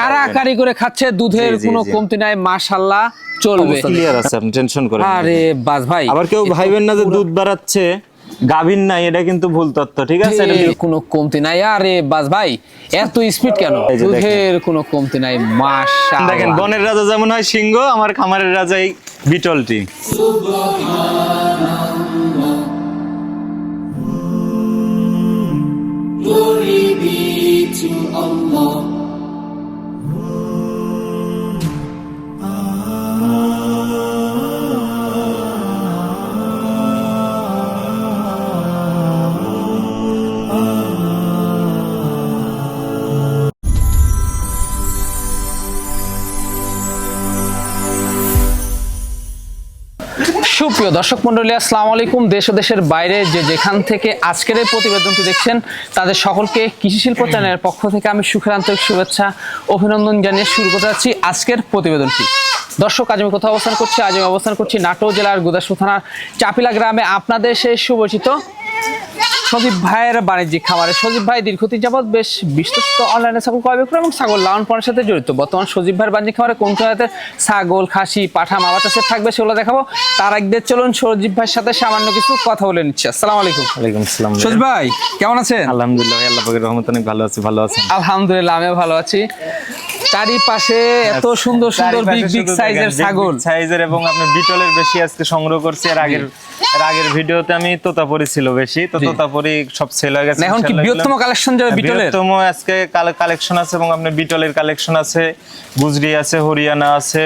কারাকারি করে খাচ্ছে দুধের কোনো কমতি নাই মাশাল্লাহ চলবে। ক্লিয়ার আছে আপনি টেনশন করেন আরে বাস ভাই আবার কেউ ভাইবেন না যে দুধ বাড়াচ্ছে গাভীর নাই এটা কিন্তু ভুল তথ্য ঠিক আছে? এটা কোনো কমতি নাই আরে বাস ভাই এত স্পিড কেন। দুধের কোনো কমতি নাই মাশাআল্লাহ। দেখেন বনের রাজা যেমন হয় সিংহ আমার খামারের রাজা এই বিটলটি Glory be to Allah. সুপ্রিয় দর্শক মন্ডলী আসসালামু আলাইকুম। দেশ ও দেশের বাইরে যে যেখান থেকে আজকের এই প্রতিবেদনটি দেখছেন, তাদের সকলকে কৃষি শিল্প চ্যানেলের পক্ষ থেকে আমি সুখের আন্তরিক শুভেচ্ছা, অভিনন্দন জানিয়ে শুরু করতে যাচ্ছি আজকের প্রতিবেদনটি। দর্শক, আজ আমি কোথাও অবস্থান করছি? আজ আমি অবস্থান করছি নাটোর জেলার গুদাসপুর থানার চাপিলা গ্রামে। আপনাদের সেই সুপরিচিত সজীব ভাইয়ের বাণিজ্যিক খামারে সজীব ভাই দীর্ঘদিন যাবৎ বেশ বিশ্বস্ত অনলাইনে ছাগল ক্রয় বিক্রয় এবং ছাগল লালন পালনের সাথে জড়িত। বর্তমান সজীব ভাইয়ের বাণিজ্যিক খামারে কোন কোন ছাগল খাসি পাঠা মাবা চাষের থাকবে সেগুলো দেখাবো। তার আগে চলুন সজীব ভাইয়ের সাথে সামান্য কিছু কথা বলে নিচ্ছি। আসসালামু আলাইকুম। ওয়ালাইকুম আসসালাম সজীব ভাই কেমন আছেন? আলহামদুলিল্লাহ ভাই, আল্লাহ পাকের রহমত অনেক ভালো আছি ভালো আছি আলহামদুলিল্লাহ আমিও ভালো আছি। চারিপাশে এত সুন্দর সুন্দর বিগ বিগ সাইজের ছাগল। সাইজের এবং আপনি বিটলের বেশি আজকে সংগ্রহ করছি এর আগের এর আগের ভিডিওতে আমি তোতাপুরি ছিল বেশি তো জি। তোতাপুরি সব সেল হয়ে গেছে এখন কি বৃহত্তম কালেকশন যাবে বিটলের বৃহত্তম আজকে কালেকশন আছে এবং আপনার বিটলের কালেকশন আছে গুজরি আছে হরিয়ানা আছে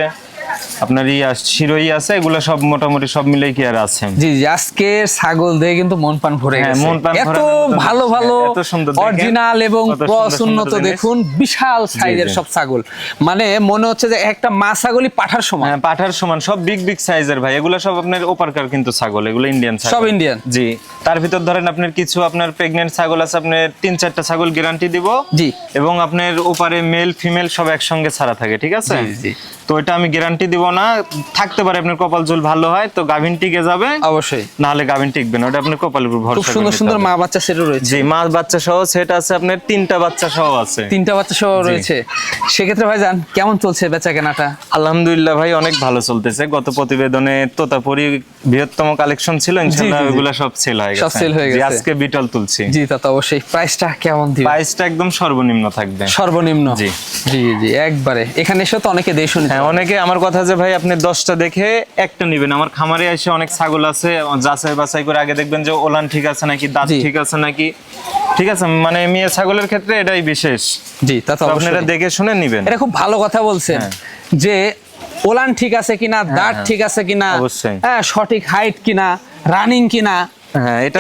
আপনার ইয়া শিরোই আছে এগুলো সব মোটামুটি সব মিলেই কি আর আছে। জি আজকে ছাগল দিয়ে কিন্তু মন পান ভরে হ্যাঁ, গেছে। মন প্রাণ এত ভালো ভালো এত সুন্দর দেখেন। অরিজিনাল এবং ক্রস উন্নত দেখুন বিশাল সাইজের সব ছাগল। মানে মনে হচ্ছে যে একটা মা ছাগলই পাঠার সমান। হ্যাঁ পাঠার সমান সব বিগ বিগ সাইজের ভাই। এগুলো সব আপনার ওপারকার কিন্তু ছাগল এগুলো ইন্ডিয়ান ছাগল। সব Indian? জি। তার ভিতর ধরেন আপনার কিছু আপনার প্রেগনেন্ট ছাগল আছে আপনার তিন চারটা ছাগল গ্যারান্টি দিব। জি। এবং আপনার ওপারে মেল ফিমেল সব একসঙ্গে ছাড়া থাকে ঠিক আছে? জি। তো এটা আমি গ্যারান্টি দিব না। থাকতে পারে আপনার কপাল জল ভালো হয় তো গাভিন টিকে যাবে। অবশ্যই। নাহলে গাভিন টিকবে না ওটা আপনার কপালের উপর খুব ভরসা সুন্দর সুন্দর মা বাচ্চা সেটও রয়েছে। জি মা বাচ্চা সহ সেট আছে আপনার তিনটা বাচ্চা সহ আছে। তিনটা বাচ্চা সহ রয়েছে। সেক্ষেত্রে ভাই জান কেমন চলছে বেচা কেনাটা আলহামদুলিল্লাহ ভাই অনেক ভালো চলতেছে। গত প্রতিবেদনে তোতাপুরি বৃহত্তম কালেকশন ছিল ইনশাআল্লাহ জি। সব সেল হয়ে গেছে। সব sell হয়ে গেছে। আজকে বিটল তুলছি। জি তা তো অবশ্যই। প্রাইসটা কেমন দিবে? প্রাইসটা একদম সর্বনিম্ন থাকবে। সর্বনিম্ন। জি। জি জি একবারে। এখানে এসে তো অনেকে দেশ শুনে হ্যাঁ অনেকে আমার কথা যে ভাই আপনি দশটা দেখে একটা নিবেন আমার খামারে এসে অনেক ছাগল আছে যাচাই বাছাই করে আগে দেখবেন যে ওলান ঠিক আছে নাকি দাঁত ঠিক আছে নাকি ঠিক আছে মানে মেয়ে ছাগলের ক্ষেত্রে এটাই বিশেষ জি তা তো আপনারা দেখে শুনে নিবেন এটা খুব ভালো কথা বলছেন হ্যাঁ। যে ওলান ঠিক আছে কিনা দাঁত হ্যাঁ। ঠিক আছে কিনা অবশ্যই। হ্যাঁ সঠিক হাইট কিনা রানিং কিনা হ্যাঁ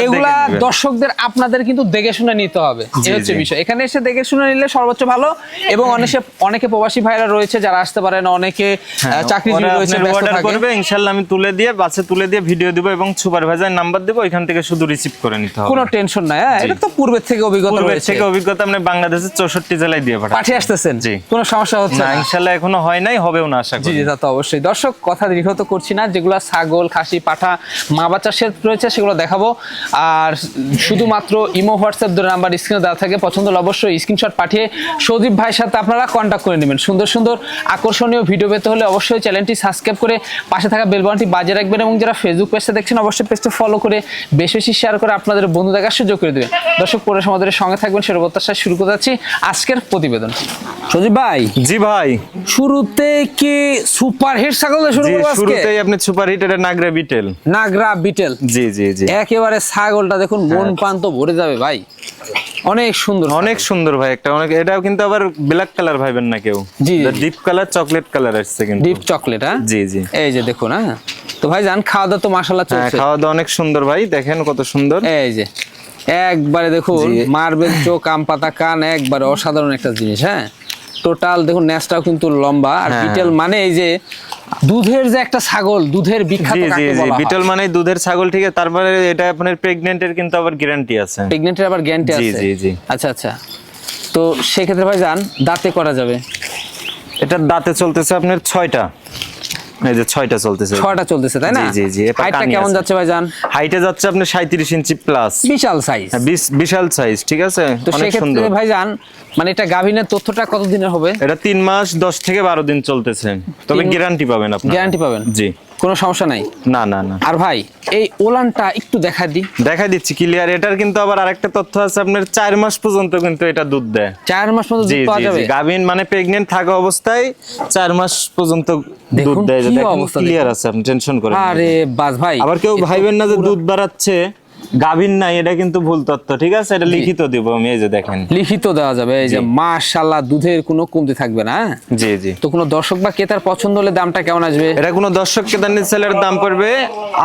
এগুলা দেখে নিবেন। দর্শকদের আপনাদের কিন্তু দেখে শুনে নিতে হবে। এই হচ্ছে বিষয়। এখানে এসে দেখে শুনে নিলে সর্বোচ্চ ভালো এবং অনেকে অনেকে প্রবাসী ভাইরা রয়েছে যারা আসতে পারেন অনেকে হ্যাঁ, চাকরিজীবী রয়েছে করবে ইনশাআল্লাহ আমি তুলে দিয়ে বাসে তুলে দিয়ে ভিডিও দিব এবং সুপারভাইজার নাম্বার দেব ওইখান থেকে শুধু রিসিভ করে নিতে হবে। কোনো টেনশন নাই হ্যাঁ এটা তো পূর্বের থেকে অভিজ্ঞতা রয়েছে। থেকে অভিজ্ঞতা বাংলাদেশের চৌষট্টি জেলায় দিয়ে পাঠিয়ে আসতেছেন? জি। কোনো সমস্যা হচ্ছে না ইনশাআল্লাহ এখনও হয় নাই হবেও না আশা করি। জি তা তো অবশ্যই। দর্শক কথা দীর্ঘ তো করছি না যেগুলো ছাগল খাসি পাঠা মা বাচ্চার সেট রয়েছে সেগুলো দেখাবো। আর শুধুমাত্র ইমো হোয়াটসঅ্যাপ দুটো নাম্বার স্ক্রিনে দেওয়া থাকে। পছন্দ হলে অবশ্যই স্ক্রিনশট পাঠিয়ে সজীব ভাইয়ের সাথে আপনারা কন্ট্যাক্ট করে নেবেন। সুন্দর সুন্দর আকর্ষণীয় ভিডিও পেতে হলে অবশ্যই চ্যানেলটি সাবস্ক্রাইব করে পাশে থাকা বেলবনটি বাজে রাখবেন এবং যারা ফেসবুক পেজটা দেখছেন অবশ্যই পেজটা ফলো করে বেশি বেশি শেয়ার করে আপনাদের বন্ধু দেখার সুযোগ করে দেবেন। দর্শক পরে আমাদের সঙ্গে থাকবেন সেটা প্রত্যাশা শুরু করতে যাচ্ছি আজকের প্রতিবেদন। সজীব ভাই জি ভাই। শুরুতে কি সুপার হিট ছাগল শুরু করব আজকে? শুরুতেই আপনি সুপার হিট এটা নাগরা বিটেল। নাগরা বিটেল। জি জি জি। একেবারে ছাগলটা দেখুন। মন পান তো ভরে যাবে ভাই। অনেক সুন্দর অনেক সুন্দর ভাই একটা অনেক এটাও কিন্তু আবার ব্ল্যাক কালার ভাইবেন না কেউ। জি। ডিপ কালার চকলেট কালার আসছে কিন্তু। ডিপ চকলেট হ্যাঁ? জি জি। এই যে দেখুন হ্যাঁ। তো ভাই জান খাওয়া দাওয়া তো মাসাল্লাহ হ্যাঁ চলছে। খাওয়া দাওয়া অনেক সুন্দর ভাই দেখেন কত সুন্দর। এই যে একবারে দেখুন। মার্বেল চোখ আম পাতা কান একবারে অসাধারণ একটা জিনিস হ্যাঁ? টোটাল দেখুন নেসটাও কিন্তু লম্বা। আর হ্যাঁ। বিটেল মানে এই যে দুধের যে একটা ছাগল দুধের বিখ্যাত জি জি কাকে বলা হয়। বিটেল মানে দুধের ছাগল ঠিক আছে। তারপরে এটা আপনার প্রেগন্যান্টের কিন্তু আবার গ্যারান্টি আছে। প্রেগন্যান্টের আবার গ্যারান্টি জি, আছে। জি, জি। আচ্ছা আচ্ছা। তো সেক্ষেত্রে ভাই যান দাঁতে করা যাবে? এটা দাঁতে চলতেছে আপনার ছয়টা। এই যে ছয়টা চলতেছে। ছয়টা চলতেছে তাই না? জি, জি, হাইটটা কেমন যাচ্ছে যাচ্ছে ভাইজান? হাইটে যাচ্ছে আপনি 37 ইঞ্চি প্লাস বিশাল সাইজ বিশাল সাইজ ঠিক আছে? তো অনেক সুন্দর। সেক্ষেত্রে ভাইজান মানে এটা গাভিনের তথ্যটা কত দিনের হবে? এটা তিন মাস দশ থেকে বারো দিন চলতেছে। তবে গ্যারান্টি পাবেন আপনি গ্যারান্টি পাবেন? জি। কোনো সমস্যা নাই? না না না। আর ভাই এই ওলানটা একটু দেখা দি দেখা দিচ্ছি ক্লিয়ার এটার কিন্তু আবার আরেকটা তথ্য আছে আপনার চার মাস পর্যন্ত কিন্তু এটা দুধ দেয়। চার মাস পর্যন্ত দুধ পাওয়া যাবে? গাভিন মানে প্রেগন্যান্ট থাকা অবস্থায় চার মাস পর্যন্ত দুধ দেয়। দেখুন ক্লিয়ার আছে আপনি টেনশন করেন আরে বাস ভাই আবার কেউ ভাইবেন না যে দুধ বাড়াচ্ছে। গাভিন নাই এটা কিন্তু ভুল তথ্য ঠিক আছে? এটা লিখিত দিব আমি এই যে দেখেন। লিখিত দেওয়া যাবে এই যে। মাশাআল্লাহ দুধের কোনো কমতি থাকবে না হ্যাঁ? জি জি। তো কোনো দর্শক বা ক্রেতার পছন্দ হলে দামটা কেমন আসবে? এটা কোনো দর্শক কেদারনি সেলের দাম পড়বে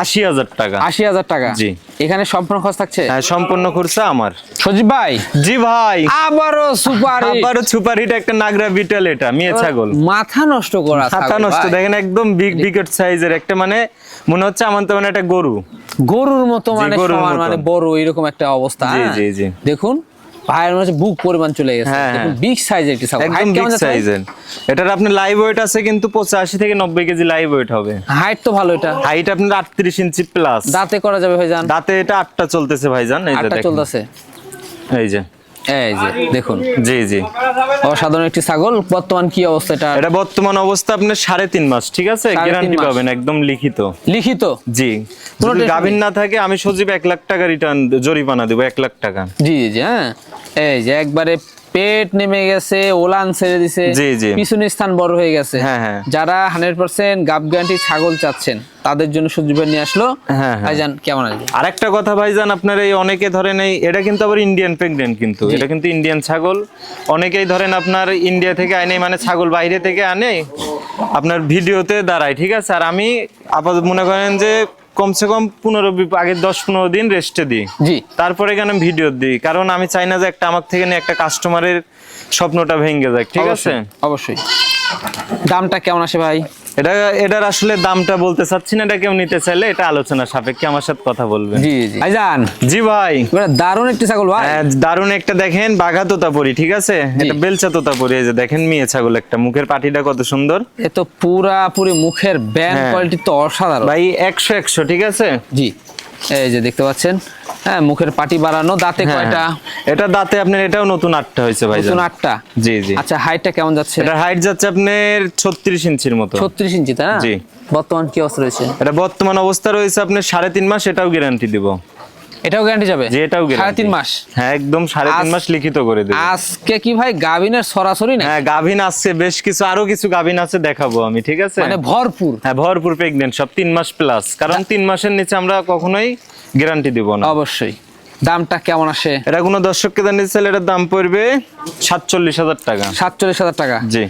আশি হাজার টাকা। আশি হাজার টাকা? জি। এখানে সম্পূর্ণ খরচ থাকছে? হ্যাঁ সম্পূর্ণ খরচা আমার। সজীব ভাই? জি ভাই। আবারও সুপার। আবারও সুপার হিট একটা নাগরা বিটেল এটা মেয়ে ছাগল। মাথা নষ্ট করা ছাগল নষ্ট দেখেন একদম বিগ বিকেট সাইজের একটা মানে মনে হচ্ছে আমার তো মানে একটা গরু। গরুর মতো মানে সমান মানে বড় এরকম একটা অবস্থা। জি? জি, জি। দেখুন ভাইয়ের মধ্যে বুক পরিমাণ চলে গেছে। বিগ সাইজের ছাগল। একদম বিগ সাইজের এটার আপনার লাইভ ওয়েট আছে কিন্তু পঁচাশি থেকে নব্বই কেজি লাইভ ওয়েট হবে। হাইট তো ভালো এটা। হাইট আপনার আটত্রিশ ইঞ্চি প্লাস দাঁতে করা যাবে ভাইজান। দাঁতে এটা আটটা চলতেছে ভাইজান এই যে আটটা চলতেছে। এই যে। এই যে দেখুন। জি জি। অসাধারণ একটি ছাগল। বর্তমান কি অবস্থা এটা এটা বর্তমান অবস্থা আপনার সাড়ে তিন মাস ঠিক আছে? গ্যারান্টি পাবেন একদম লিখিত। লিখিত? জি। যদি গাভীর না থাকে আমি সজীব এক লাখ টাকা রিটার্ন জরিমানা দেবো এক লাখ টাকা। জি জি হ্যাঁ। এই যে একবারে পেট নেমে গেছে ওলান ছেড়ে দিছে। পিছনের স্থান বড় হয়ে গেছে। হ্যাঁ, হ্যাঁ। যারা হান্ড্রেড পার্সেন্ট গাব গ্যারান্টি ছাগল চাচ্ছেন তাদের জন্য ভাই নিয়ে আসলো। হ্যাঁ, হ্যাঁ। ভাইজান কেমন আসবে আরেকটা কথা ভাইজান আপনার এই অনেকে ধরেন এই এটা কিন্তু আবার ইন্ডিয়ান প্রেগনেন্ট কিন্তু। এটা কিন্তু ইন্ডিয়ান ছাগল। অনেকেই ধরেন আপনার ইন্ডিয়া থেকে আনে মানে ছাগল বাইরে থেকে আনে আপনার ভিডিওতে দাঁড়ায় ঠিক আছে? আর আমি আপাতত মনে করেন যে কমসে কম পনেরো আগে আগের দশ পনেরো দিন রেস্টে দিই। জি। তারপরে কেন ভিডিও দিই। কারণ আমি চাই না যে একটা আমার থেকে নিয়ে একটা কাস্টমারের স্বপ্নটা ভেঙে যাক ঠিক আছে? অবশ্যই, দামটা কেমন আসে ভাই? এটা এটার আসলে দামটা বলতে চাচ্ছি না এটা কেউ নিতে চাইলে এটা আলোচনা সাপেক্ষে আমার সাথে কথা বলবেন। জি জি। ভাইজান! জি ভাই। দারুণ একটি ছাগল ভাই। হ্যাঁ, একটা দেখেন বাঘা তোতাপুরি ঠিক আছে? এটা বেলচা তোতাপুরি এই যে দেখেন মেয়ে ছাগল একটা মুখের পাটিটা কত সুন্দর। এ তো পুরাপুরি মুখের ব্যান্ড। কোয়ালিটি তো অসাধারণ। ভাই একশো একশো ঠিক আছে? জি এই যে দেখতে পাচ্ছেন হ্যাঁ মুখের পাটি বাড়ানো দাঁতে হ্যাঁ, কয়টা? হ্যাঁ। এটা দাঁতে আপনার এটাও নতুন আটটা হয়েছে ভাই নতুন আটটা? জি জি। আচ্ছা হাইটটা কেমন যাচ্ছে? এটা হাইট যাচ্ছে আপনার ছত্রিশ ইঞ্চির মতো। ছত্রিশ ইঞ্চি তাই না? জি। বর্তমান কি অবস্থা রয়েছে? এটা বর্তমান অবস্থা রয়েছে আপনার সাড়ে তিন মাস এটাও গ্যারান্টি দিব। এটাও গ্যারান্টি যাবে? যে এটাও সাড়ে গ্যারান্টি তিন মাস? হ্যাঁ একদম সাড়ে তিন মাস লিখিত করে দেবে। আজকে কি ভাই গাভিনের সরাসরি না হ্যাঁ গাভিন আসছে বেশ কিছু আরও কিছু গাভিন আছে দেখাবো আমি ঠিক আছে? মানে ভরপুর। হ্যাঁ ভরপুর প্রেগনেন্ট সব তিন মাস প্লাস কারণ তিন মাসের নিচে আমরা কখনোই গ্যারান্টি দিব না। অবশ্যই। দামটা কেমন আসে? এটা কোনো দর্শককে জানিয়ে চাইলে এটার দাম পড়বে সাতচল্লিশ হাজার টাকা। সাতচল্লিশ হাজার টাকা। জি।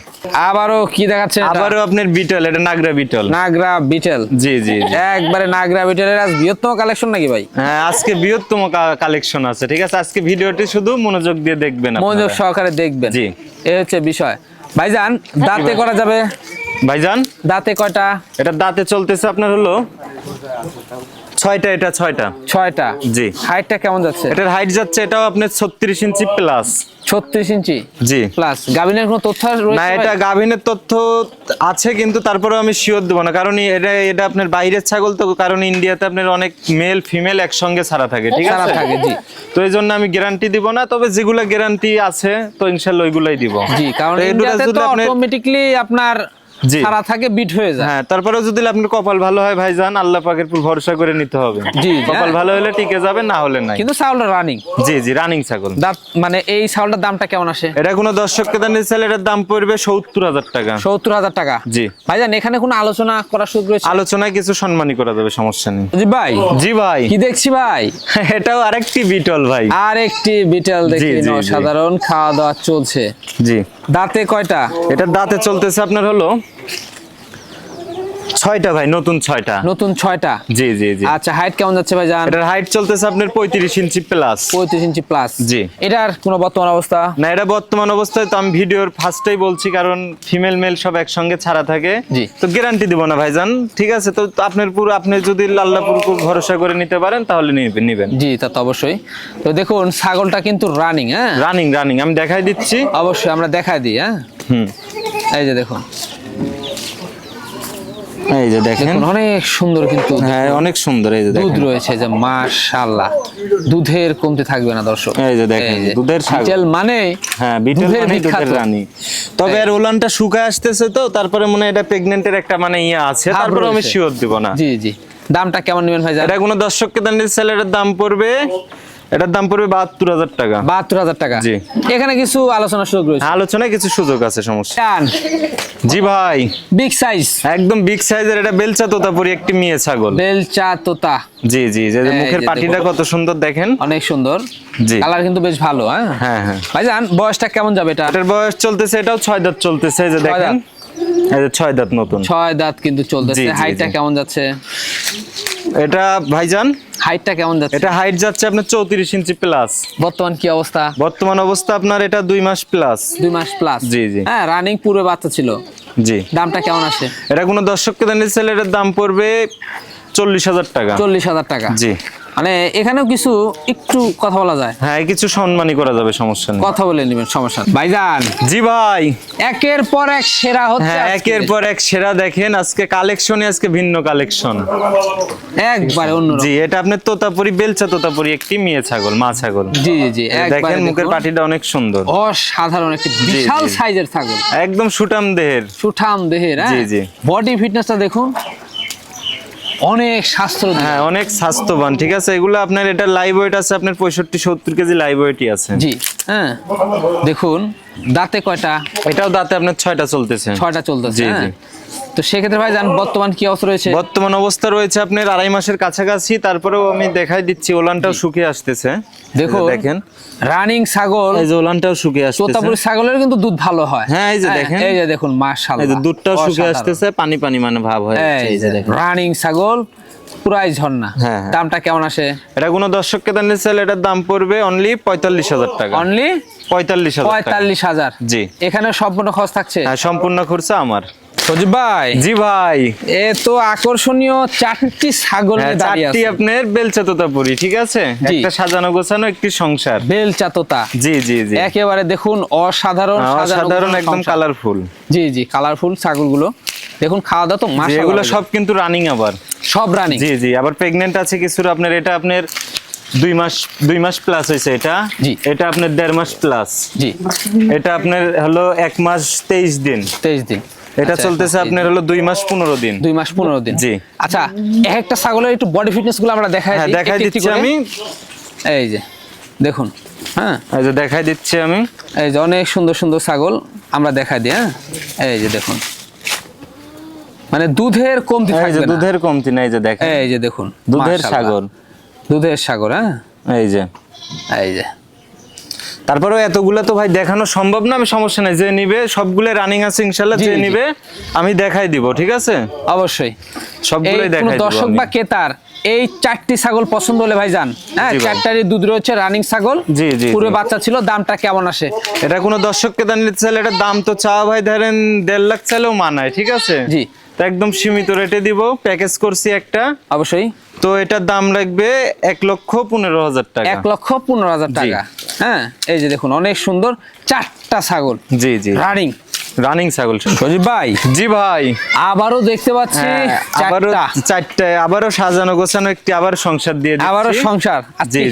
আবারও কি দেখাচ্ছেন এটা? আবারও আপনার বিটল এটা নাগরা বিটল নাগরা বিটল জি জি একবারে নাগরা বিটলের আজ বৃহত্তম কালেকশন নাকি ভাই? হ্যাঁ আজকে বৃহত্তম কালেকশন আছে ঠিক আছে? আজকে ভিডিওটি শুধু মনোযোগ দিয়ে দেখবেন। মনোযোগ সহকারে দেখবেন। জি। এই হচ্ছে বিষয়। ভাইজান দাঁতে করা যাবে? ভাইজান? দাঁতে কয়টা এটা দাঁতে চলতেছে আপনার হলো? ছয়টা এটা ছয়টা। ছয়টা? জি। হাইটটা কেমন যাচ্ছে? এটার হাইট যাচ্ছে এটাও আপনার ছত্রিশ ইঞ্চি প্লাস ছত্রিশ ইঞ্চি? জি। প্লাস গাভিনের কোনো তথ্য না এটা গাভিনের তথ্য আছে কিন্তু তারপরে আমি শিওর দেবো না। কারণ এটা এটা আপনার বাইরের ছাগল তো কারণ ইন্ডিয়াতে আপনার অনেক মেল ফিমেল একসঙ্গে ছাড়া থাকে ঠিক আছে? থাকে, জি। তো এই জন্য আমি গ্যারান্টি দিব না তবে যেগুলো গ্যারান্টি আছে তো ইনশাল্লাহ ওইগুলাই দিব। জি কারণ ইন্ডিয়াতে তো আপনার-। সারা থাকে বিট হয়ে যায়। হ্যাঁ তারপরে যদি আপনার কপাল ভালো হয় ভাইজান আল্লাহ পাকের উপর ভরসা করে নিতে হবে। জি, কপাল হ্যাঁ। ভালো হলে টিকে যাবে না হলে নাই। কিন্তু চাউলটা রানিং জি জি রানিং ছাগল। দাঁত মানে এই চাউলটার দামটা কেমন আসে? এটা কোনো দর্শককে দানের চাইলে এটার দাম পড়বে সত্তর হাজার টাকা। সত্তর হাজার টাকা? জি। ভাইজান এখানে কোনো আলোচনা করার সুযোগ রয়েছে? আলোচনায় কিছু সম্মানী করা যাবে সমস্যা নেই। জি ভাই। জি ভাই। কি দেখছি ভাই? এটাও আরেকটি বিটল ভাই। আরেকটি বিটল দেখি। সাধারণ খাওয়া দাওয়া চলছে। জি। দাঁতে কয়টা? এটা দাঁতে চলতেছে আপনার হলো ছয়টা ভাই নতুন ছয়টা। নতুন ছয়টা? জি জি জি। আচ্ছা হাইট কেমন যাচ্ছে ভাইজান? এটার হাইট চলতেছে আপনার পঁয়ত্রিশ ইঞ্চি প্লাস পঁয়ত্রিশ ইঞ্চি প্লাস জি। এটার কোনো বর্তমান অবস্থা? না এটা বর্তমান অবস্থায় তো আমি ভিডিওর ফার্স্টেই বলছি কারণ ফিমেল মেল সব একসঙ্গে ছাড়া থাকে। জি। তো গ্যারান্টি দিব না ভাই ভাইজান ঠিক আছে? তো আপনার পুরো আপনি যদি উপর ভরসা করে নিতে পারেন তাহলে নিবেন নিবেন। জি তা তো অবশ্যই। তো দেখুন ছাগলটা কিন্তু রানিং হ্যাঁ? রানিং রানিং আমি দেখাই দিচ্ছি। অবশ্যই আমরা দেখাই দিই হ্যাঁ? হুম। এই যে দেখুন। এই যে দেখেন। অনেক সুন্দর কিন্তু হ্যাঁ অনেক সুন্দর এই যে দুধ রয়েছে যে মাশাআল্লাহ। দুধের কমতি থাকবে না দর্শক। এই যে দেখেন, দুধের। বিটেল মানে হ্যাঁ বিটেল মানে দুধের রানী। তবে আর ওলানটা শুকায় আসতেছে তো তারপরে মনে হয় এটা প্রেগনেন্টের একটা মানে ইয়ে আছে তারপরে আমি। শিওর দিব না। জি জি। দামটা কেমন নেবেন ভাই এটা কোনো দর্শককে দেন স্যালারের দাম পড়বে এটার দাম পড়বে বাহাত্তর হাজার টাকা। বাহাত্তর হাজার টাকা। জি। এখানে কিছু আলোচনা সুযোগ রয়েছে। আলোচনায় কিছু সুযোগ আছে সমস্যা। জি ভাই। বিগ সাইজ একদম বিগ সাইজের এটা বেলচা তোতাপুরি একটি মেয়ে ছাগল। বেলচা তোতা। জি জি যে মুখের পাটিটা কত সুন্দর দেখেন। অনেক সুন্দর। জি। কালার কিন্তু বেশ ভালো হ্যাঁ? হ্যাঁ হ্যাঁ। ভাইজান বয়সটা কেমন যাবে এটা? এটার বয়স চলতেছে এটাও ছয় দাঁত চলতেছে যে দেখেন। ছয় দাঁত নতুন। ছয় দাঁত কিন্তু চলতেছে। হাইটটা কেমন যাচ্ছে? এটা ভাইজান হাইটটা কেমন যাচ্ছে? এটা হাইট যাচ্ছে আপনার চৌত্রিশ ইঞ্চি প্লাস বর্তমান কি অবস্থা? বর্তমান অবস্থা আপনার এটা দুই মাস প্লাস দুই মাস প্লাস জি, জি। হ্যাঁ রানিং পুরো বাচ্চা ছিল। জি। দামটা কেমন আসে? এটা কোনো দর্শককে জানিয়ে ছেলেটার দাম পড়বে চল্লিশ হাজার টাকা। চল্লিশ হাজার টাকা। জি। মানে এখানেও কিছু একটু কথা বলা যায়। হ্যাঁ কিছু সম্মানই করা যাবে সমস্যা নেই। কথা বলে নেবেন সমস্যা নেই। ভাইজান। জি ভাই। একের পর এক সেরা হচ্ছে হ্যাঁ একের পর এক সেরা দেখেন আজকে কালেকশনে আজকে ভিন্ন কালেকশন। একবারে অন্য জি এটা আপনার তোতাপুরি বেলচা তোতাপুরি একটি মেয়ে ছাগল মা ছাগল। জি জি জি দেখেন মুখের পাটিটা অনেক সুন্দর। অসাধারণ একটি বিশাল সাইজের ছাগল। একদম সুটাম দেহের। সুঠাম দেহের হ্যাঁ? জি, জি। বডি ফিটনেসটা দেখুন। অনেক স্বাস্থ্য হ্যাঁ অনেক স্বাস্থ্যবান। ঠিক আছে এগুলো আপনার এটা লাইভ ওয়েট আছে আপনার পঁয়ষট্টি সত্তর কেজি লাইভ ওয়েটই আছে। জি হ্যাঁ। দেখুন দাঁতে কয়টা? এটাও দাঁতে আপনার ছয়টা চলতেছে। ছয়টা চলতেছে হ্যাঁ। তো সেক্ষেত্রে ভাই জান বর্তমান কি অবস্থা রয়েছে? বর্তমান অবস্থা রয়েছে আপনার আড়াই মাসের কাছাকাছি তারপরেও আমি দেখাই দিচ্ছি ওলানটাও শুকিয়ে আসতেছে। যে দেখেন রানিং ছাগল এই যে ওলানটাও শুকিয়ে আসতেছে। তোতাপুরি ছাগলের কিন্তু দুধ ভালো হয়। হ্যাঁ, এই যে দেখেন। এই যে দেখুন মাশাআল্লাহ এই যে দুধটাও শুকিয়ে আসতেছে পানি পানি মানে ভাব হয়ে এই যে দেখেন। রানিং ছাগল পুরাই ঝর্ণা। হ্যাঁ, হ্যাঁ। দামটা কেমন আসে? এটা কোনো দর্শককে জানলে চাইলে এটার দাম পড়বে অনলি পঁয়তাল্লিশ হাজার টাকা। অনলি পঁয়তাল্লিশ হাজার পঁয়তাল্লিশ হাজার। জি। এখানে সম্পূর্ণ খরচ থাকছে? হ্যাঁ সম্পূর্ণ খরচা আমার। সজীব ভাই। জি ভাই। এ তো আকর্ষণীয় চারটি ছাগল হ্যাঁ, চারটি আপনার বেলচা তোতাপুরি ঠিক আছে? একটা সাজানো গোছানো একটি সংসার। বেল চাতোতা। জি জি জি। একেবারে দেখুন অসাধারণ হ্যাঁ, অসাধারণ একদম কালারফুল জি জি কালারফুল ছাগলগুলো। দেখুন খাওয়া দাওয়া তো মাশাআল্লাহ। এগুলো সব কিন্তু রানিং আবার। সব রানিং জি জি আবার প্রেগনেন্ট আছে কিছু আপনার এটা আপনার দুই মাস দুই মাস প্লাস হয়েছে এটা। এটা আপনার দেড় মাস প্লাস জি। এটা আপনার হলো এক মাস তেইশ দিন। তেইশ দিন। এটা আচ্ছা, চলতেছে আপনার হলো দুই মাস পনেরো দিন। দুই মাস পনেরো দিন। জি। আচ্ছা এক একটা ছাগলের একটু বডি ফিটনেসগুলো আমরা দেখাই হ্যাঁ দেখাই দিচ্ছি আমি। এই যে দেখুন হ্যাঁ। এই যে দেখাই দিচ্ছি আমি। এই যে অনেক সুন্দর সুন্দর ছাগল আমরা দেখাই দিই হ্যাঁ। এই যে দেখুন। মানে দুধের কমতি থাকবে না। দুধের কমতি নাই যে দেখেন। এই যে দেখুন দুধের সাগর দুধের সাগর হ্যাঁ। এই যে। এই যে। তারপরেও এতগুলা তো ভাই দেখানো সম্ভব না আমি সমস্যা নাই। যে নিবে সবগুলো রানিং আছে ইনশাল্লাহ যে নিবে আমি দেখাই দিব ঠিক আছে? অবশ্যই। সবগুলোই দেখাই দিব দর্শক বা ক্রেতার এই চারটি ছাগল পছন্দ হলে ভাই যান হ্যাঁ চারটারই দুধ রয়েছে রানিং ছাগল। জি, জি, পুরো বাচ্চা ছিল দামটা কেমন আসে? এটা কোনো দর্শককে দান নিতে চাইলে এটার দাম তো চাওয়া ভাই ধরেন দেড় লাখ চাইলেও মানায় ঠিক আছে? জি। তো একদম সীমিত রেটে দিব প্যাকেজ করছি একটা। অবশ্যই। তো এটার দাম লাগবে এক লক্ষ পনেরো হাজার টাকা। এক লক্ষ পনেরো হাজার টাকা হ্যাঁ এই যে দেখুন অনেক সুন্দর চারটা ছাগল। জি জি। রানিং রানিং ছাগল সজীব ভাই? জি ভাই। আবারও দেখতে পাচ্ছি হ্যাঁ, আবারও চারটা। আবারও সাজানো গোছানো একটি আবার সংসার দিয়ে আবারও সংসার।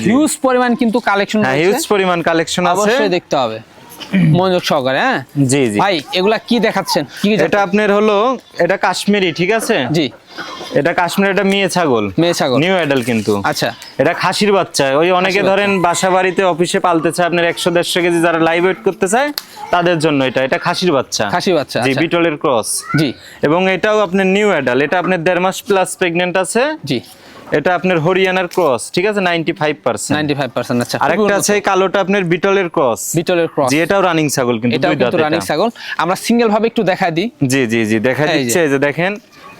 হিউজ পরিমাণ কিন্তু কালেকশন হ্যাঁ হিউজ পরিমাণ কালেকশন আছে। অবশ্যই দেখতে হবে। মনোযোগ সহকারে হ্যাঁ? জি জি। ভাই এগুলা কি দেখাচ্ছেন? কি এটা আপনার হলো এটা কাশ্মীরি ঠিক আছে? জি। এটা কাশ্মীর এটা মেয়ে ছাগল। মেয়ে ছাগল। নিউ অ্যাডাল কিন্তু। আচ্ছা। এটা খাসির বাচ্চা। ওই অনেকে ধরেন বাসা বাড়িতে অফিসে পালতে চায় আপনার একশো দেড়শো কেজি যারা লাইভ ওয়েট করতে চায় তাদের জন্য এটা। এটা খাসির বাচ্চা। খাসির বাচ্চা জি আচ্ছা। বিটলের ক্রস জি। এবং এটাও আপনার নিউ অ্যাডাল এটা আপনার দেড় মাস প্লাস প্রেগনেন্ট আছে। জি। এটা আপনার হরিয়ানার ক্রস ঠিক আছে? Ninety five percent ninety five percent আচ্ছা আরেকটা আছে কালোটা আপনার বিটলের ক্রস। বিটলের ক্রস। জি এটাও রানিং ছাগল কিন্তু দুই কিন্তু রানিং ছাগল। আমরা সিঙ্গেল ভাবে একটু দেখাই দিই। জি জি জি দেখা এই দিচ্ছে এই যে দেখেন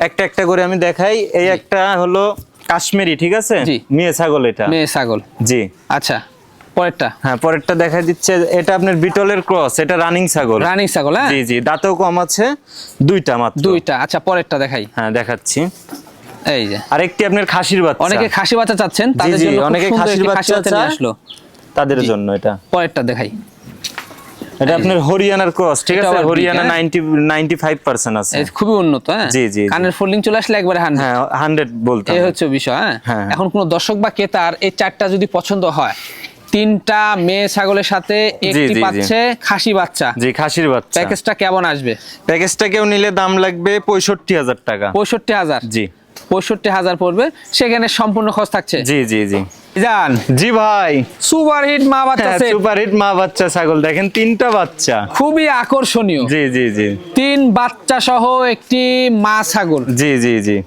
একটা একটা করে আমি দেখাই। এই একটা হলো কাশ্মীরি ঠিক আছে। মেয়ে ছাগল এটা। মেয়ে ছাগল। জি। আচ্ছা পরেরটা? হ্যাঁ পরেরটা দেখা দিচ্ছে এটা আপনার বিটলের ক্রস এটা রানিং ছাগল। রানিং ছাগল হ্যাঁ? জি জি দাঁতেও কম আছে দুইটা মাত্র। দুইটা আচ্ছা পরেরটা দেখাই। হ্যাঁ দেখাচ্ছি। এই যে। আরেকটি আপনার খাসির বাচ্চা। অনেকে খাসি বাচ্চা চাচ্ছেন তাদের জন্য অনেকে খাসির বাচ্চা নিয়ে আসলো। তাদের জন্য এটা। পরেরটা দেখাই। এটা আপনার হরিয়ানার ক্রস ঠিক আছে? হরিয়ানা হ্যাঁ? নাইনটি নাইনটি ফাইভ পার্সেন্ট আছে। খুবই উন্নত হ্যাঁ? জি, জি। কানের ফোল্ডিং চলে আসলে একবারে হান্ড্রেড হ্যাঁ হান্ড্রেড বলতে এই হচ্ছে বিষয় হ্যাঁ? হ্যাঁ। এখন কোন দর্শক বা ক্রেতার এই চারটা যদি পছন্দ হয় তিনটা মেয়ে ছাগলের সাথে একটি। পাচ্ছে খাসি বাচ্চা। জি খাসির বাচ্চা। প্যাকেজটা কেমন আসবে? প্যাকেজটা কেউ নিলে দাম লাগবে পঁয়ষট্টি হাজার টাকা। পঁয়ষট্টি হাজার। জি। পঁয়ষট্টি হাজার পড়বে। সেখানে সম্পূর্ণ খরচ থাকছে। জি জি জি। জান জি ভাই। সুপার হিট মা বাচ্চা সুপার হিট মা বাচ্চা ছাগল। দেখেন তিনটা বাচ্চা। খুবই আকর্ষণীয়। জি জি জি। তিন বাচ্চা সহ একটি মা ছাগল। জি জি জি।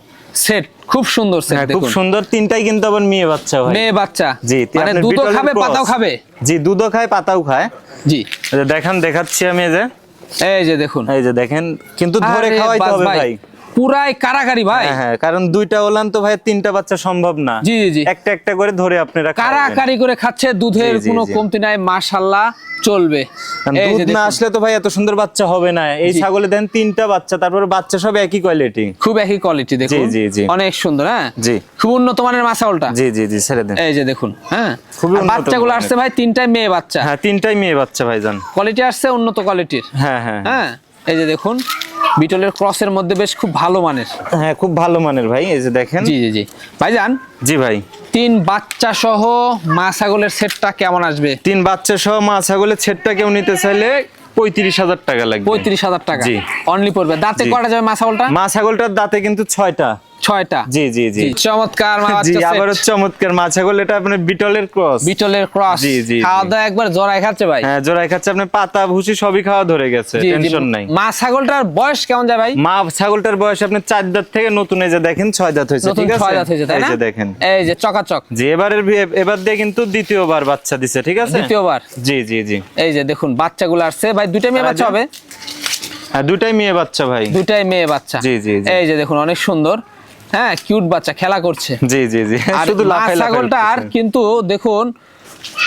সেট খুব সুন্দর সেট হ্যাঁ খুব সুন্দর। তিনটাই কিন্তু আবার মেয়ে বাচ্চা ভাই। মেয়ে বাচ্চা। জি মানে দুধও খাবে পাতাও খাবে। জি দুধও খায় পাতাও খায়। জি। দেখান দেখাচ্ছি আমি এই যে। এই যে দেখুন। এই যে দেখেন কিন্তু ধরে খাওয়াইতে হবে ভাই। পুরাই কারাকারি ভাই। হ্যাঁ হ্যাঁ কারণ দুইটা ওলান তো ভাই তিনটা বাচ্চা সম্ভব না। জি, জি। একটা একটা করে ধরে আপনারা। কারাকারি করে খাচ্ছে দুধের কোনো কমতি নাই মাশাল্লাহ চলবে। দুধ না আসলে তো ভাই এত সুন্দর বাচ্চা হবে না। এই। ছাগলে দেন তিনটা বাচ্চা তারপরে বাচ্চা সব একই কোয়ালিটি খুব একই কোয়ালিটি দেখুন। জি, জি। অনেক সুন্দর হ্যাঁ? জি। খুব উন্নত মানের মাছাউলটা জি জি জি ছেড়ে দেন। এই যে দেখুন হ্যাঁ? খুব উন্নত বাচ্চাগুলো আসছে ভাই তিনটাই মেয়ে বাচ্চা। হ্যাঁ তিনটাই মেয়ে বাচ্চা ভাইজান। কোয়ালিটি আসছে উন্নত কোয়ালিটির হ্যাঁ হ্যাঁ। হ্যাঁ? এই যে দেখুন। বিটলের ক্রসের মধ্যে বেশ খুব ভালো মানের। হ্যাঁ খুব ভালো মানের ভাই এই যে দেখেন। জি জি জি। ভাই ভাইজান? জি ভাই। তিন বাচ্চা সহ মা ছাগলের সেটটা কেমন আসবে? তিন বাচ্চা সহ মা ছাগলের সেটটা কেউ নিতে চাইলে পঁয়ত্রিশ হাজার টাকা লাগবে। পঁয়ত্রিশ হাজার টাকা। জি। অনলি পড়বে। দাঁতে। কটা যাবে মা ছাগলটা? মা ছাগলটার দাঁতে কিন্তু ছয়টা। ছয়টা। জি জি জি। চমৎকার জি বাচ্চা চমৎকার মা ছাগল এটা আপনার বিটলের ক্রস। বিটলের ক্রস। জি, জি, খাওয়া দাওয়া একবার জড়াই খাচ্ছে ভাই। হ্যাঁ জোড়াই খাচ্ছে। আপনার পাতা ভুসি সবই খাওয়া ধরে গেছে। টেনশন নাই। মা ছাগলটার বয়স কেমন যায় ভাই? মা ছাগলটার বয়স আপনার চার দাঁত থেকে নতুন এই যে দেখেন ছয় দাঁত হয়েছে ঠিক আছে? ছয় দাঁত হয়েছে তাই এই যে দেখেন। এই যে চকাচক। জি এবারের এবার দিয়ে কিন্তু দ্বিতীয়বার বাচ্চা দিছে ঠিক আছে? দ্বিতীয়বার? জি জি জি। এই যে দেখুন বাচ্চাগুলো আসছে। ভাই দুইটা মেয়ে আর বাচ্চা হবে? হ্যাঁ দুটাই মেয়ে বাচ্চা ভাই। দুটাই মেয়ে বাচ্চা। জি, জি। এই যে দেখুন অনেক সুন্দর। হ্যাঁ কিউট বাচ্চা খেলা করছে। জি জি জি। শুধু লাফাই ছাগলটার কিন্তু দেখুন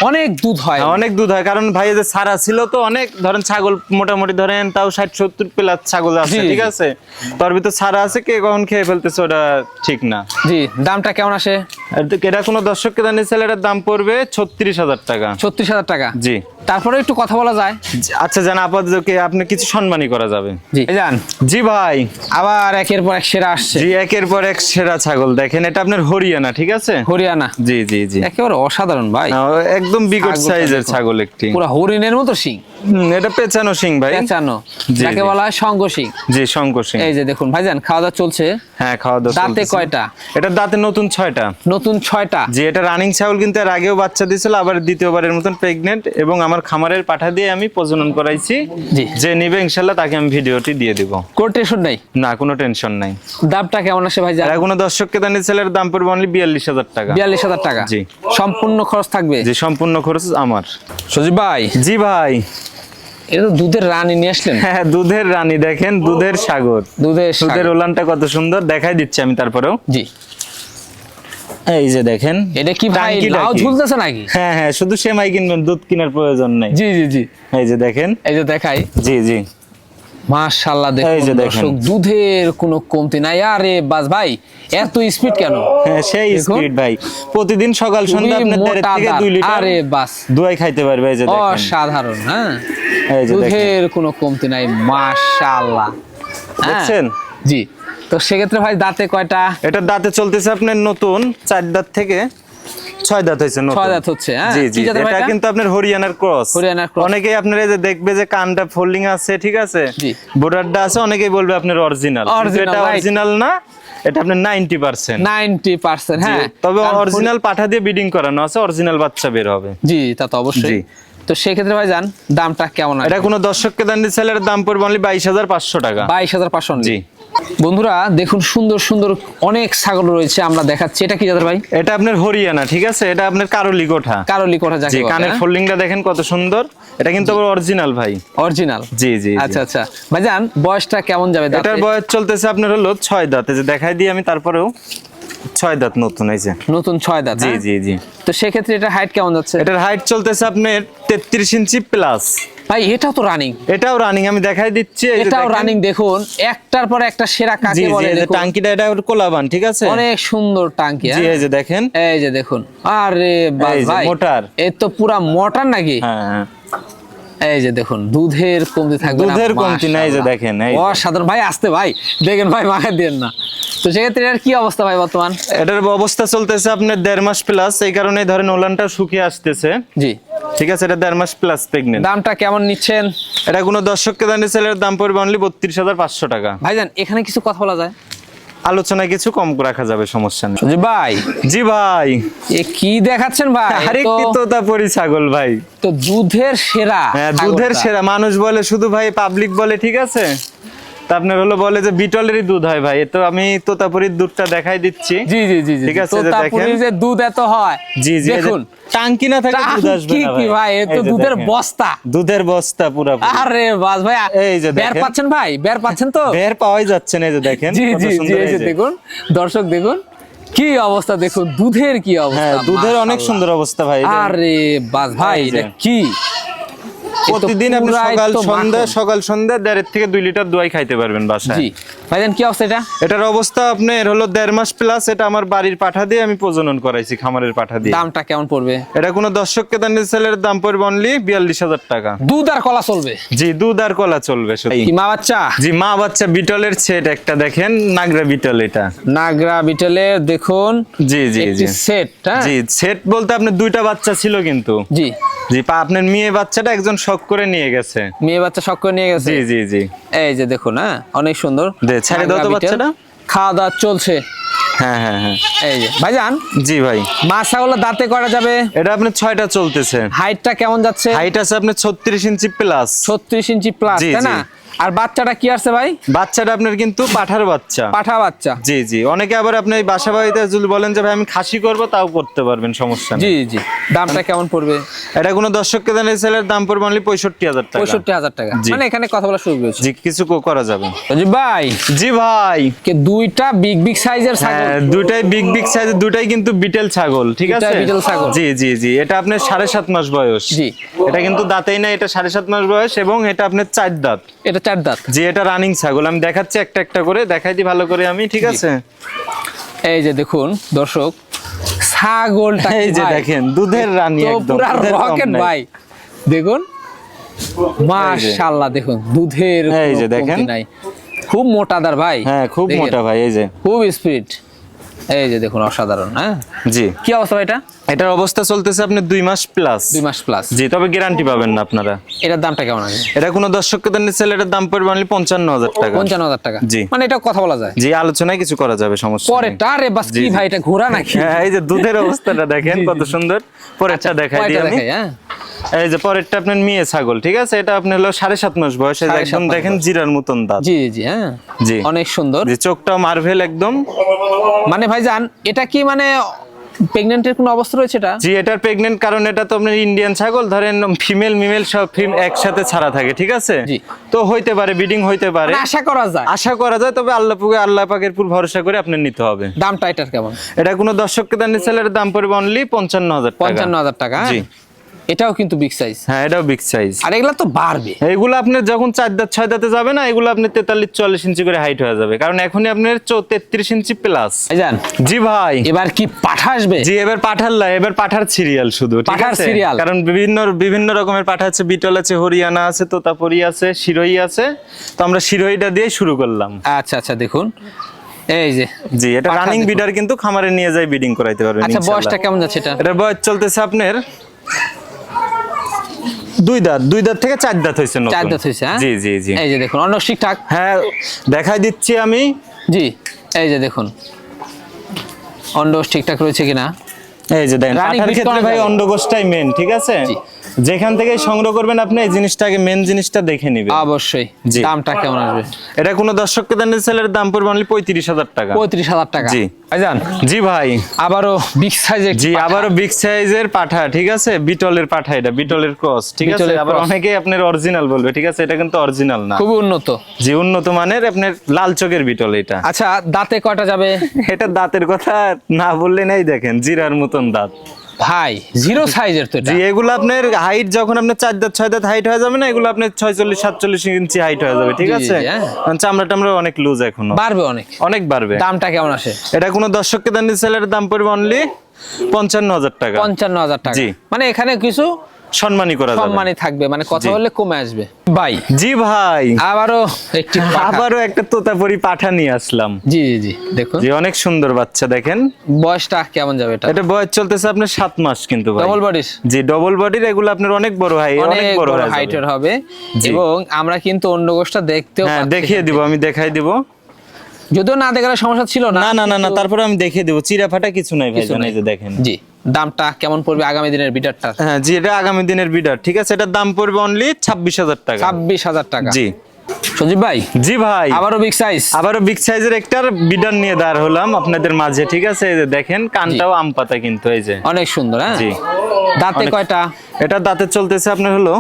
অনেক দুধ হয়। হ্যাঁ, অনেক দুধ হয় কারণ ভাই যে সারা ছিল তো অনেক ধরেন ছাগল মোটামুটি ধরেন তাও ষাট সত্তর প্লাস ছাগল আছে ঠিক আছে? তার ভিতর সারা আছে কে কখন খেয়ে ফেলতেছে ওটা ঠিক না। জি দামটা কেমন আসে? এটা কোনো দাম পড়বে ছত্রিশ হাজার টাকা। ছত্রিশ হাজার টাকা? জি। তারপরে একটু কথা বলা যায়। আচ্ছা জান আপাতত আপনি কিছু সম্মানই করা যাবে। জি। জান জি ভাই। আবার একের পর এক সেরা আসছে। জি একের পর এক সেরা ছাগল। দেখেন এটা আপনার হরিয়ানা ঠিক আছে? হরিয়ানা। জি জি জি। একেবারে অসাধারণ ভাই। একদম বিকট সাইজের ছাগল। একটি। পুরো হরিণের মতো সিং এটা পেছানো সিং ভাই। পেঁচানো। যাকে বলা হয় সঙ্গ সিং জি শঙ্কর সিং এই যে দেখুন ভাইজান খাওয়া দাওয়া চলছে। হ্যাঁ খাওয়া দাওয়া দাঁতে কয়টা? এটা দাঁতে নতুন ছয়টা। নতুন ছয়টা। জি এটা রানিং ছাগল কিন্তু এর আগেও বাচ্চা দিয়েছিল আবার দ্বিতীয়বারের মতন প্রেগনেন্ট এবং আমার খামারের পাঠা দিয়ে আমি প্রজনন করাইছি। জি। যে নিবে ইনশাল্লাহ তাকে আমি ভিডিওটি দিয়ে দিব। কোটেশন নাই? না কোনো টেনশন নাই। দামটা কেমন আসে ভাইজান? আর কোনো দর্শককে দানি ছেলের দাম পড়বে অনলি বিয়াল্লিশ হাজার টাকা। বিয়াল্লিশ হাজার টাকা? জি। সম্পূর্ণ খরচ থাকবে? যে সম্পূর্ণ খরচ আমার। সজীব ভাই। জি ভাই। এটা তো দুধের রানী নিয়ে আসলেন। হ্যাঁ দুধের রানী দেখেন দুধের সাগর। দুধের দুধের ওলানটা কত সুন্দর দেখাই দিচ্ছি আমি তারপরেও। জি। এই যে দেখেন এটা কি ভাই লাউ ঝুলতেছে নাকি? হ্যাঁ হ্যাঁ শুধু সেমাই কিনবেন দুধ কেনার প্রয়োজন নাই। জি জি জি। এই যে দেখেন। এই যে দেখাই। জি জি। মাশাআল্লাহ দেখুন দর্শক দুধের কোনো কমতি নাই। আরে বাস ভাই এত স্পিড কেন? হ্যাঁ সেই স্পিড ভাই। প্রতিদিন সকাল সন্ধ্যা আপনার দেড় থেকে দাঁত। দুই লিটার আরে বাস। দুয়াই খাইতে পারবে এই যে দেখেন। অসাধারণ হ্যাঁ? এই যে দেখেন। দুধের কোনো কমতি নাই মাশাআল্লাহ। হ্যাঁ। দেখছেন? জি। তো সেক্ষেত্রে ভাই দাঁতে কয়টা? এটা দাঁতে চলতেছে আপনার নতুন চার দাঁত থেকে ছয় দাঁত হয়েছে ছয় দাঁত হচ্ছে, হ্যাঁ? জি জি এটা? কিন্তু আপনার হরিয়ানার ক্রস হরিয়ানার cross। অনেকেই আপনার এই যে দেখবে যে কানটা ফোল্ডিং আছে ঠিক আছে। বোর্ডারটা আছে অনেকেই বলবে আপনার অরিজিনাল এটা অরিজিনাল না এটা আপনার হ্যাঁ তবে অরিজিনাল পাঠা দিয়ে বিডিং করানো আছে অরিজিনাল বাচ্চা বের হবে জি তা তো অবশ্যই। তো সেক্ষেত্রে ভাই জান দামটা কেমন এটা কোনো দর্শককে দান ছেলের দাম পড়বে অনলি বাইশ হাজার পাঁচশো টাকা বাইশ হাজার পাঁচশো জি। বন্ধুরা দেখুন সুন্দর সুন্দর অনেক ছাগল রয়েছে আমরা দেখাচ্ছি। এটা কি দাদা ভাই? এটা আপনার হরিয়ানা ঠিক আছে? এটা আপনার কারলি কোঠা কারলি কোঠা জি যাকে কানের ফোল্ডিংটা দেখেন কত সুন্দর। এটা কিন্তু আবার অরিজিনাল ভাই। অরিজিনাল? জি জি আচ্ছা আচ্ছা। ভাইজান বয়সটা কেমন যাবে? এটার বয়স চলতেছে আপনার হলো ছয় দাঁতে। যে দেখাই দিই আমি তারপরেও ছয় দাঁত নতুন এই যে। নতুন ছয় দাঁত জি হ্যাঁ? জি জি। তো সেক্ষেত্রে এটা হাইট কেমন যাচ্ছে? এটার হাইট চলতেছে আপনার তেত্রিশ ইঞ্চি প্লাস ভাই এটাও তো রানিং এটাও রানিং আমি দেখাই দিচ্ছি এটাও রানিং দেখুন। একটার পর একটা সেরা কাকে বলে। টাঙ্কিটা এটা কোলাবান ঠিক আছে? অনেক সুন্দর টাঙ্কি জি হ্যাঁ? এই যে দেখেন। এই যে দেখুন। আরে ভাই মোটার। এ তো পুরা মোটর নাকি? হ্যাঁ হ্যাঁ। এই যে দেখুন দুধের কমতি থাকবে দুধের কমতি নাই, যে দেখেন, এই অসাধারণ। ভাই আসতে ভাই দেখেন ভাই মাখা দেন না। তো সেক্ষেত্রে এর কি অবস্থা ভাই বর্তমান? এটার অবস্থা চলতেছে আপনার দেড় মাস প্লাস এই কারণে ধরেন ওলানটা শুকিয়ে আসতেছে। জি। ঠিক আছে এটা দেড় মাস প্লাস প্রেগনেন্ট দামটা কেমন নিচ্ছেন? এটা কোনো দর্শককে দানি সেলের দাম পড়বে অনলি বত্রিশ হাজার পাঁচশো টাকা। ভাইজান এখানে কিছু কথা বলা যায়। আলোচনায় কিছু কম রাখা যাবে সমস্যা নেই। জি ভাই। জি ভাই। এ কি দেখাচ্ছেন ভাই? আরে আরেকটি তো- তোতাপুরি ছাগল ভাই। তো দুধের সেরা হ্যাঁ দুধের সেরা। মানুষ বলে শুধু ভাই পাবলিক বলে ঠিক আছে? তা আপনার হলো বলে যে বিটলেরই দুধ হয় ভাই তো আমি তোতাপুরির দুধটা দেখাই দিচ্ছি। জি জি জি ঠিক আছে, তোতাপুরির দেখেন। যে দুধ এত হয় জি জি দেখুন। টাঙ্কি না থাকে দুধ আসবে না কি ভাই? এ তো দুধের বস্তা। দুধের বস্তা পুরা আরে বাস ভাই এই যে বের পাচ্ছেন ভাই? বের পাচ্ছেন তো? বের পাওয়াই যাচ্ছে না এই যে দেখেন জি কত জি জি সুন্দর এই যে। দেখুন দর্শক দেখুন কি অবস্থা দেখুন দুধের কি অবস্থা হ্যাঁ দুধের অনেক সুন্দর অবস্থা ভাই আরে বাস ভাই এটা কি? প্রতিদিন আপনি সকাল সন্ধ্যা সকাল সন্ধ্যা থেকে দুই লিটার দোয়াই খাইতে পারবেন বাসায়। জি। ভাইজান কি অবস্থা এটা? এটার অবস্থা আপনার হলো দেড় মাস প্লাস এটা আমার বাড়ির পাঠা দিয়ে আমি প্রজনন করাইছি খামারের পাঠা দিয়ে। দামটা কেমন পড়বে? এটা কোনো দর্শককে দান সেলের দাম পড়বে অনলি বিয়াল্লিশ হাজার টাকা। দুধ আর কলা চলবে? জি দুধ আর কলা চলবে। মা বাচ্চা? জি মা বাচ্চা বিটলের সেট একটা দেখেন নাগরা বিটল এটা। নাগরা বিটেলের দেখুন জি জি জি। সেট হ্যাঁ? জি সেট বলতে আপনার দুইটা বাচ্চা ছিল কিন্তু। জি। জি আপনার মেয়ে বাচ্চাটা একজন শখ করে নিয়ে গেছে। মেয়ে বাচ্চা শখ করে নিয়ে গেছে? জি জি জি। এই যে দেখুন হ্যাঁ? অনেক সুন্দর। ছেড়ে দাও তো বাচ্চাটা। খাওয়া দাওয়া চলছে। হ্যাঁ হ্যাঁ হ্যাঁ। এই যে ভাইজান? জি ভাই। দাঁতে করা যাবে। এটা ছয়টা চলতেছে। হাইটটা কেমন যাচ্ছে? হাইট আছে ছত্রিশ ইঞ্চি প্লাস ছত্রিশ ইঞ্চি প্লাস তাই না। আর বাচ্চাটা কি আছে ভাই? বাচ্চাটা আপনার কিন্তু পাঠার বাচ্চা। পাঠা বাচ্চা। জি জি। অনেকে আবার আপনি বাসা বাড়িতে যদি বলেন যে ভাই আমি খাসি করব তাও করতে পারবেন সমস্যা জি নেই। জি দামটা কেমন পড়বে? এটা কোনো দর্শককে দেন এই সেলের দাম পড়বে অনলি পঁয়ষট্টি হাজার টাকা। পঁয়ষট্টি হাজার টাকা। মানে এখানে কথা বলা শুরু করেছি জি কিছু কো- করা যাবে। জি ভাই। জি ভাই। কে দুইটা বিগ বিগ সাইজের ছাগল। হ্যাঁ দুটাই বিগ বিগ সাইজের দুইটাই কিন্তু বিটেল ছাগল ঠিক আছে? বিটেল ছাগল। জি জি জি। এটা আপনার সাড়ে সাত মাস বয়স। জি। এটা কিন্তু দাঁতেই না এটা সাড়ে সাত মাস বয়স এবং এটা আপনার চার দাঁত। এটা চার দাঁত। জি এটা রানিং ছাগল আমি দেখাচ্ছি একটা একটা করে দেখাই দিই ভালো করে আমি ঠিক আছে? এই যে দেখুন দর্শক ছাগলটা এই যে দেখেন দুধের রানী একদম রকেট ভাই দেখুন মাশাআল্লাহ দেখুন দুধের এই যে দেখেন। খুব মোটাদার ভাই। হ্যাঁ খুব মোটা ভাই এই যে। খুব স্পিড এই যে দেখুন অসাধারণ হ্যাঁ? জি। কি অবস্থা এটা? এটার অবস্থা চলতেছে আপনার দুই মাস প্লাস দুই মাস প্লাস জি তবে গ্যারান্টি পাবেন না আপনারা। এটার দামটা কেমন আছে? এটা কোনো দর্শককে দেন নিচ্ছে এটার দাম পড়বে অনলি পঞ্চান্ন হাজার টাকা। পঞ্চান্ন হাজার টাকা। জি। মানে এটা কথা বলা যায়। জি আলোচনায় কিছু করা যাবে সমস্যা পরে। টারে বাস কি ভাই এটা ঘোরা নাকি? হ্যাঁ এই যে দুধের অবস্থাটা দেখেন কত সুন্দর। পরেরটা দেখাই দিই আমি হ্যাঁ? এই যে পরেরটা আপনার মেয়ে ছাগল ঠিক আছে? এটা আপনি হলো সাড়ে সাত মাস বয়স একদম দেখেন জিরার মতন দাঁত। জি জি হ্যাঁ? জি। অনেক সুন্দর। যে চোখটা মার্ভেল একদম। মানে ভাইজান এটা কি মানে প্রেগনেন্টের কোনো অবস্থা রয়েছে এটা? জি এটার প্রেগনেন্ট কারণ এটা তো আপনার ইন্ডিয়ান ছাগল ধরেন ফিমেল মিমেল সব ফিম একসাথে ছাড়া থাকে ঠিক আছে? তো হইতে পারে বিডিং হইতে পারে। মানে আশা করা যায়। আশা করা যায় তবে আল্লাহ পুকে আল্লাহ পাকের পুর ভরসা করে আপনার নিতে হবে। দামটা এটার কেমন? এটা কোনো দর্শককে দেন সেলের দাম পড়বে অনলি পঞ্চান্ন হাজার টাকা। পঞ্চান্ন হাজার টাকা হ্যাঁ? জি। এটাও কিন্তু বিগ সাইজ হ্যাঁ এটাও বিগ সাইজ আর এগুলা তো বাড়বে। এইগুলো আপনার যখন চার দাঁত ছয় দাঁতে যাবে না এগুলো আপনি তেতাল্লিশ চল্লিশ ইঞ্চি করে হাইট হয়ে যাবে। কারণ এখনই আপনার তেত্রিশ ইঞ্চি প্লাস জান জি ভাই। এবার কি পাঠা আসবে? জি এবার পাঠার লাই এবার পাঠার সিরিয়াল শুধু ঠিক পাঠার আছে? serial। কারণ বিভিন্ন বিভিন্ন রকমের পাঠা আছে। বিটল আছে হরিয়ানা আছে তোতাপুরি আছে শিরোই আছে। তো আমরা শিরোইটা দিয়ে শুরু করলাম। আচ্ছা আচ্ছা দেখুন। এই যে জি এটা পাঠা রানিং দেখুন। বিডার কিন্তু খামারে নিয়ে যায় বিডিং করাইতে পারবেন আচ্ছা ইনশাআল্লাহ। বয়সটা কেমন যাচ্ছে এটা? এটার বয়স চলতেছে আপনার দুই দাঁত দুই দাঁত থেকে চার দাঁত হয়েছে। চার দাঁত হয়েছে হ্যাঁ? জি জি জি। এই যে দেখুন অন্য ঠিকঠাক? হ্যাঁ দেখাই দিচ্ছি আমি। জি এই যে দেখুন। অন্ডস ঠিকঠাক রয়েছে কিনা? এই যে দেখেন পাঠার ক্ষেত্রে ভাই। অন্ডকোষটাই মেন ঠিক আছে? যেখান থেকে সংগ্রহ করবেন আপনি এই জিনিসটাকে মেন জিনিসটা দেখে নিবেন। অবশ্যই। দামটা কেমন আসবে? এটা কোনো দর্শককে দেন সেলের দাম পড়বে অনলি পঁয়ত্রিশ হাজার টাকা। পঁয়ত্রিশ হাজার টাকা। জি। জি ভাই। আবারও বিগ সাইজের জি আবারও বিগ সাইজের পাঠা ঠিক আছে? বিটলের পাঠা এটা বিটলের ক্রস ঠিক আছে? আবার অনেকেই আপনার অরিজিনাল বলবে ঠিক আছে? এটা কিন্তু অরিজিনাল না। খুবই উন্নত। জি উন্নত মানের আপনার লাল চোখের বিটল এটা। আচ্ছা দাঁতে কয়টা যাবে? এটা দাঁতের কথা না বললে নাই দেখেন জিরার মতন দাঁত। ভাই জিরো সাইজের তো জি এগুলো আপনার হাইট যখন আপনার চার দাঁত ছয় দাঁত হাইট হয়ে যাবে না এগুলো আপনার ছয়চল্লিশ সাতচল্লিশ ইঞ্চি হাইট হয়ে যাবে ঠিক আছে? হ্যাঁ। চামড়া টামড়া অনেক লুজ এখন। বাড়বে অনেক। অনেক বাড়বে। দামটা কেমন আসে? এটা কোনো দর্শককে দেন সেলের দাম পড়বে অনলি পঞ্চান্ন হাজার টাকা। পঞ্চান্ন হাজার টাকা। জি। মানে এখানে কিছু সম্মানই করা যাবে। সম্মানই থাকবে মানে কথা বললে কমে আসবে। ভাই। জি ভাই। আবারও একটি আবারও একটা তোতাপুরি পাঠা নিয়ে আসলাম। জি জি জি দেখুন। যে অনেক সুন্দর বাচ্চা দেখেন। বয়সটা কেমন যাবে এটা? এটা বয়স চলতেছে আপনার সাত মাস কিন্তু ভাই। ডবল বডির জি ডবল বডির এগুলো আপনার অনেক বড় হয় অনেক বড় হাইটের হবে। এবং আমরা কিন্তু অন্য গোষ্ঠটা দেখতেও হ্যাঁ দেখিয়ে দিব আমি দেখাই দিব। যদিও না দেখার সমস্যা ছিল না না না না তারপরে আমি দেখিয়ে দিব চিরা ফাটা কিছু নাই ভাই জানাই দেখেন। জি। দামটা কেমন পড়বে আগামী দিনের বিটারটার হ্যাঁ জি এটা আগামী দিনের বিডার ঠিক আছে? এটার দাম পড়বে অনলি ছাব্বিশ হাজার টাকা। ছাব্বিশ হাজার টাকা। জি। সজীব ভাই জি ভাই। আবারও বিগ সাইজ আবারও বিগ সাইজের একটার বিডার নিয়ে দাঁড় হলাম আপনাদের মাঝে ঠিক আছে? এই যে দেখেন কানটাও আম পাতা কিন্তু এই যে। অনেক সুন্দর হ্যাঁ? জি। দাঁতে কয়টা? এটা দাঁতে চলতেছে আপনার হলো?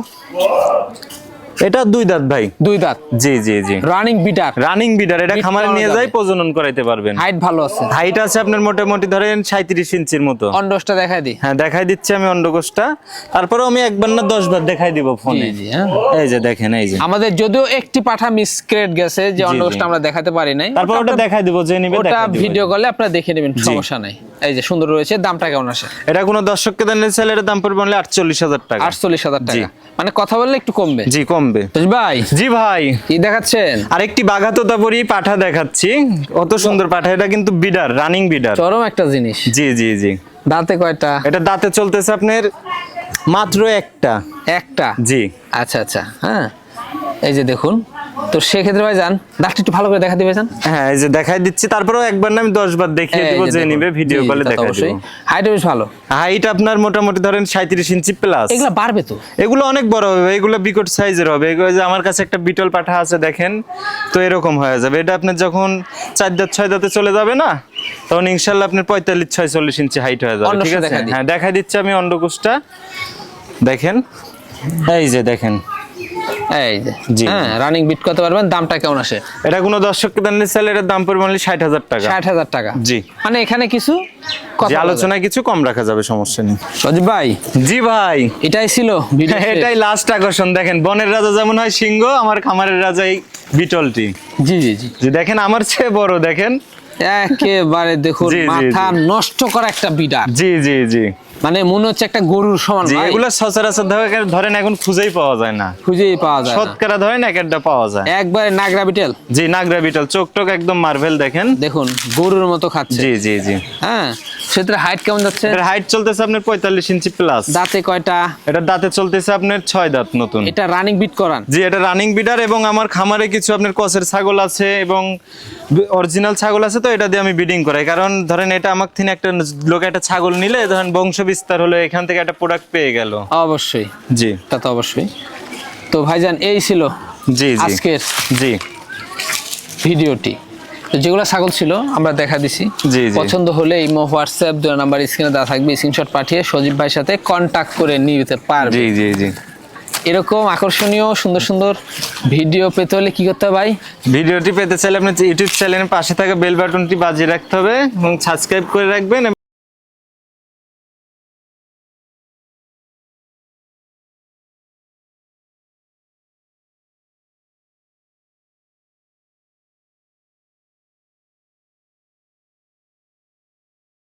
এটা দুই দাঁত ভাই। দুই দাঁত। জি জি জি। রানিং বিটার রানিং বিডার এটা খামারে নিয়ে। যাই প্রজনন করাইতে পারবেন। হাইট ভালো আছে। হাইট আছে আপনার মোটামুটি ধরেন সাঁত্রিশ ইঞ্চির মতো। অন্ডসটা দেখাই দি হ্যাঁ দেখাই দিচ্ছি আমি অন্ডকোষটা তারপরে আমি একবার না দশ বার দেখাই দিব ফোনে জি, জি, হ্যাঁ। এই যে দেখেন এই যে। আমাদের যদিও একটি পাঠা মিসক্রেট গেছে যে জি। আমরা দেখাতে পারি নাই। তারপর ওটা দেখাই দিব যে নিবে ওটা দেখাই দিব। ভিডিও করলে আপনারা দেখে নেবেন সমস্যা নাই। এই যে সুন্দর রয়েছে দামটা কেমন আসে? এটা কোনো দর্শককে দেন এটার দাম পড়বে অনলি আটচল্লিশ হাজার টাকা। আটচল্লিশ হাজার জি। টাকা। মানে কথা বললে একটু কমবে। জি কমবে ভাই। জি ভাই। কি দেখাচ্ছেন? আরেকটি বাঘাতোতাপুরি পাঠা দেখাচ্ছি। অত সুন্দর পাঠা এটা কিন্তু বিডার রানিং বিডার। চরম একটা জিনিস। জি জি জি। দাঁতে কয়টা? এটা দাঁতে চলতেছে আপনার মাত্র একটা। একটা? জি। আচ্ছা আচ্ছা হ্যাঁ। এই যে দেখুন তো সেক্ষেত্রে ভাই যান দাঁতটা একটু ভালো করে দেখা দিবে যান হ্যাঁ এই যে দেখাই দিচ্ছি তারপরেও একবার না আমি দশ বার দেখিয়ে দিব যে নিবে ভিডিও কলে দেখাই দিব। হাইট বেশ ভালো। হাইট আপনার মোটামুটি ধরেন সাঁত্রিশ ইঞ্চি প্লাস এগুলা বাড়বে তো? এগুলো অনেক বড় হবে এগুলো বিকট সাইজের হবে। এগুলো যে আমার কাছে একটা বিটল পাঠা আছে দেখেন তো এরকম হয়ে যাবে। এটা আপনার যখন চার দাঁত ছয় দাঁতে চলে যাবে না তখন ইনশাল্লাহ আপনার পঁয়তাল্লিশ ছয়চল্লিশ ইঞ্চি হাইট হয়ে যাবে ঠিক আছে? হ্যাঁ দেখাই দিচ্ছি আমি অন্ডকোষটা। দেখেন এই যে দেখেন এই যে। হ্যাঁ রানিং বিট করতে পারবেন দামটা কেমন আসে? এটা কোনো দর্শককে দেন চাইলে এটার দাম পড়বে ষাট হাজার টাকা। ষাট হাজার টাকা। জি। মানে এখানে কিছু। আলোচনায় কিছু কম রাখা যাবে সমস্যা নেই। সজীব ভাই। জি ভাই। এটাই ছিল ভিডিও এটাই লাস্ট আকর্ষণ। দেখেন বনের রাজা যেমন হয় সিংহ আমার খামারের রাজা এই বিটলটি। জি জি জি। দেখেন আমার চেয়ে বড় দেখেন। একেবারে দেখুন মাথা নষ্ট করা একটা বিডার জি জি জি। মানে মনে হচ্ছে একটা গরুর সমান ভাই। এগুলো সচরাচর ধরে- ধরেন এখন খুঁজেই পাওয়া যায় না। খুঁজেই পাওয়া যায় সৎকারা শতকরা ধরেন এক একটা পাওয়া যায়। একবারে নাগরা বিটেল। জি নাগরা বিটেল। চোখ টোক একদম মার্ভেল দেখেন। দেখুন গরুর মতো খাচ্ছে। জি জি জি। হ্যাঁ সেটার হাইট কেমন যাচ্ছে? এটার হাইট চলতেছে আপনার পঁয়তাল্লিশ ইঞ্চি প্লাস দাঁতে কয়টা? এটার দাঁতে চলতেছে আপনার ছয় দাঁত নতুন। এটা রানিং বিট করান। জি এটা রানিং বিডার এবং আমার খামারে কিছু আপনার কসের ছাগল আছে এবং অরিজিনাল ছাগল আছে তো এটা দিয়ে আমি বিডিং করাই। কারণ ধরেন এটা আমার থেকে একটা লোক একটা ছাগল নিলে ধরেন বংশ বিস্তার হলো এখান থেকে একটা প্রোডাক্ট পেয়ে গেল। অবশ্যই। জি। তা তো অবশ্যই। তো ভাইজান এই ছিল জি জি। আজকের জি। ভিডিওটি। তো যেগুলো ছাগল ছিল আমরা দেখা দিছি। পছন্দ হলে ইমো হোয়াটসঅ্যাপ দুই নাম্বার স্ক্রিনে দেওয়া থাকবে স্ক্রিনশট পাঠিয়ে সজীব ভাইয়ের সাথে কন্টাক্ট করে নিতে পারবে। জি জি জি। এরকম আকর্ষণীয় সুন্দর সুন্দর ভিডিও পেতে হলে কি করতে হবে ভাই? ভিডিওটি পেতে চাইলে আপনার ইউটিউব চ্যানেলের পাশে থাকা বেল বাটনটি বাজিয়ে রাখতে হবে এবং সাবস্ক্রাইব করে রাখবেন